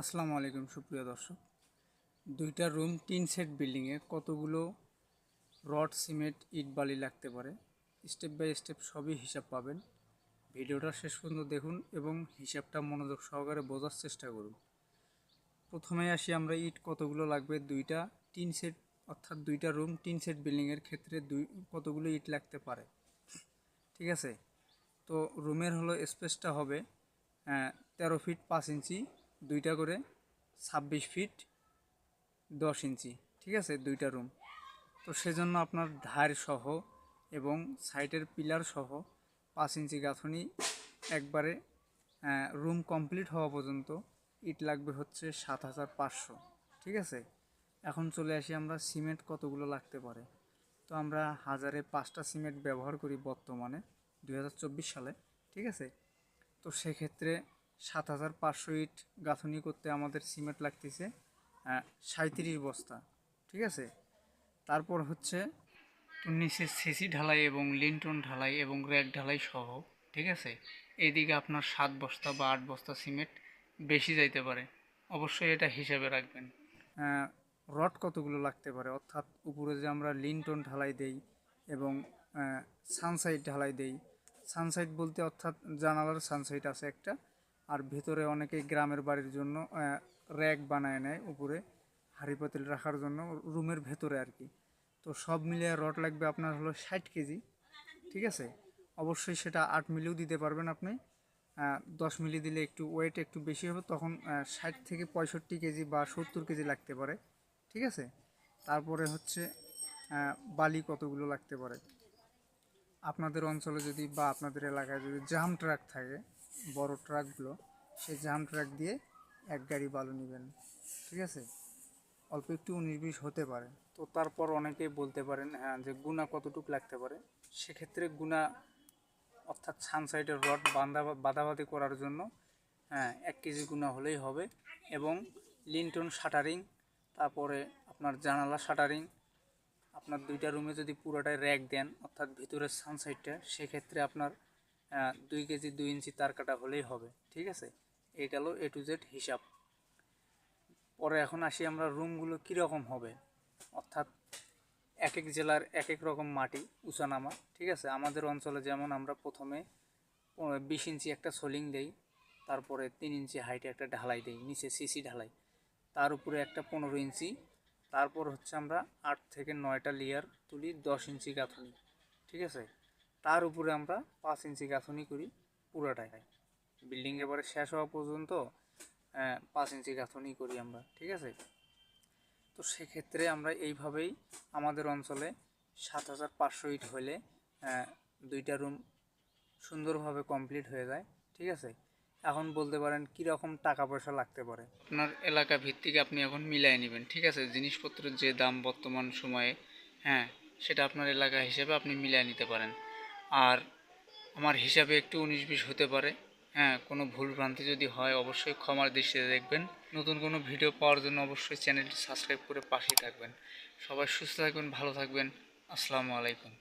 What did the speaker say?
আসসালামু আলাইকুম, সুপ্রিয় দর্শক। দুইটা রুম, তিন সেট বিল্ডিংয়ে কতগুলো রড, সিমেন্ট, ইট, বালি লাগতে পারে, স্টেপ বাই স্টেপ সবই হিসাব পাবেন। ভিডিওটা শেষ পর্যন্ত দেখুন এবং হিসাবটা মনোযোগ সহকারে বোঝার চেষ্টা করুন। প্রথমে আসি আমরা, ইট কতগুলো লাগবে? দুইটা, তিন সেট, অর্থাৎ দুইটা রুম, তিন সেট বিল্ডিংয়ের ক্ষেত্রে দুই, কতগুলো ইট লাগতে পারে? ঠিক আছে? তো রুমের হলো স্পেসটা হবে তেরো ফিট পাঁচ ইঞ্চি দুইটা করে ছাব্বিশ ফিট দশ ইঞ্চি, ঠিক আছে, দুইটা রুম তো সেজন্য আপনার ধার সহ এবং সাইডের পিলার সহ পাঁচ ইঞ্চি গাঁথনি একবারে রুম কমপ্লিট হওয়া পর্যন্ত ইট লাগবে হচ্ছে সাত হাজার পাঁচশো, ঠিক আছে? এখন চলে আসি আমরা সিমেন্ট কতগুলো লাগতে পারে। তো আমরা হাজারে পাঁচটা সিমেন্ট ব্যবহার করি বর্তমানে দু হাজার চব্বিশ সালে, ঠিক আছে? তো সেক্ষেত্রে সাত হাজার পাঁচশো ইট গাঁথনি করতে আমাদের সিমেন্ট লাগতেছে সাঁত্রিশ বস্তা, ঠিক আছে? তারপর হচ্ছে নিচে সেসি ঢালাই এবং লিন্টন ঢালাই এবং র্যাক ঢালাই সহ, ঠিক আছে? এইদিকে আপনার সাত বস্তা বা আট বস্তা সিমেন্ট বেশি যাইতে পারে। অবশ্যই এটা হিসাবে রাখবেন। রড কতগুলো লাগতে পারে? অর্থাৎ উপরে যে আমরা লিন্টন ঢালাই দেই এবং সানসাইড ঢালাই দেই। সানসাইড বলতে অর্থাৎ জানালার সানসাইড আছে একটা আর ভেতরে অনেকে গ্রামের বাড়ির জন্য র্যাক বানায় নেয় উপরে হাঁড়ি পাতিল রাখার জন্য রুমের ভেতরে আর কি। তো সব মিলিয়ে রড লাগবে আপনার হলো ষাট কেজি, ঠিক আছে? অবশ্যই সেটা আট মিলিও দিতে পারবেন আপনি। দশ মিলি দিলে একটু ওয়েট একটু বেশি হবে, তখন ষাট থেকে পঁয়ষট্টি কেজি বা সত্তর কেজি লাগতে পারে, ঠিক আছে? তারপরে হচ্ছে বালি কতগুলো লাগতে পারে? আপনাদের অঞ্চলে যদি বা আপনাদের এলাকায় যদি জাম ট্রাক থাকে বড় ট্রাকগুলো সেই জাম ট্রাক দিয়ে এক গাড়ি বালু নেবেন, ঠিক আছে? অল্প একটু উনিশ হতে পারে। তো তারপর অনেকেই বলতে পারেন হ্যাঁ যে গুণা কতটুকু লাগতে পারে। সেক্ষেত্রে গুণা অর্থাৎ সানসাইডের রড বান্ধা, বাঁধাবাঁধি করার জন্য হ্যাঁ এক কেজি গুণা হলেই হবে এবং লিন্টন শাটারিং, তারপরে আপনার জানালা শাটারিং, আপনার দুইটা রুমে যদি পুরোটাই র্যাক দেন, অর্থাৎ ভিতরের সানসাইডটা সেক্ষেত্রে আপনার দুই কেজি দুই ইঞ্চি তার কাটা হলেই হবে, ঠিক আছে? এই গেল এ টু জেড হিসাব। পরে এখন আসি আমরা রুমগুলো কীরকম হবে? অর্থাৎ এক এক জেলার এক এক রকম মাটি উঁচানামা ঠিক আছে? আমাদের অঞ্চলে যেমন আমরা প্রথমে বিশ ইঞ্চি একটা সোলিং দেই, তারপরে তিন ইঞ্চি হাইটে একটা ঢালাই দেই, নিচে সিসি ঢালাই। তার উপরে একটা পনেরো ইঞ্চি, তারপর হচ্ছে আমরা আট থেকে নয়টা লেয়ার তুলি দশ ইঞ্চি গাঁথনি, ঠিক আছে? তার উপরে আমরা পাঁচ ইঞ্চি গাঁথনি করি পুরোটাই। বিল্ডিং এবারে শেষ হওয়া পর্যন্ত পাঁচ ইঞ্চি গাঁথনি করি আমরা, ঠিক আছে? তো সেক্ষেত্রে আমরা এইভাবেই আমাদের অঞ্চলে সাত হাজার পাঁচশো ইট হলে দুইটা রুম সুন্দরভাবে কমপ্লিট হয়ে যায়, ঠিক আছে? এখন বলতে পারেন কীরকম টাকা পয়সা লাগতে পারে। আপনার এলাকা ভিত্তিক আপনি এখন মিলাই নেবেন, ঠিক আছে? জিনিসপত্রের যে দাম বর্তমান সময়ে হ্যাঁ সেটা আপনার এলাকা হিসেবে আপনি মিলাই নিতে পারেন। আর আমার হিসাবে একটু উনিশ বিশ হতে পারে। হ্যাঁ কোনো ভুল ভ্রান্তি যদি হয়, অবশ্যই ক্ষমার দৃষ্টিতে দেখবেন। নতুন কোনো ভিডিও পাওয়ার জন্য অবশ্যই চ্যানেলটি সাবস্ক্রাইব করে পাশেই থাকবেন। সবাই সুস্থ থাকবেন, ভালো থাকবেন। আসসালামু আলাইকুম।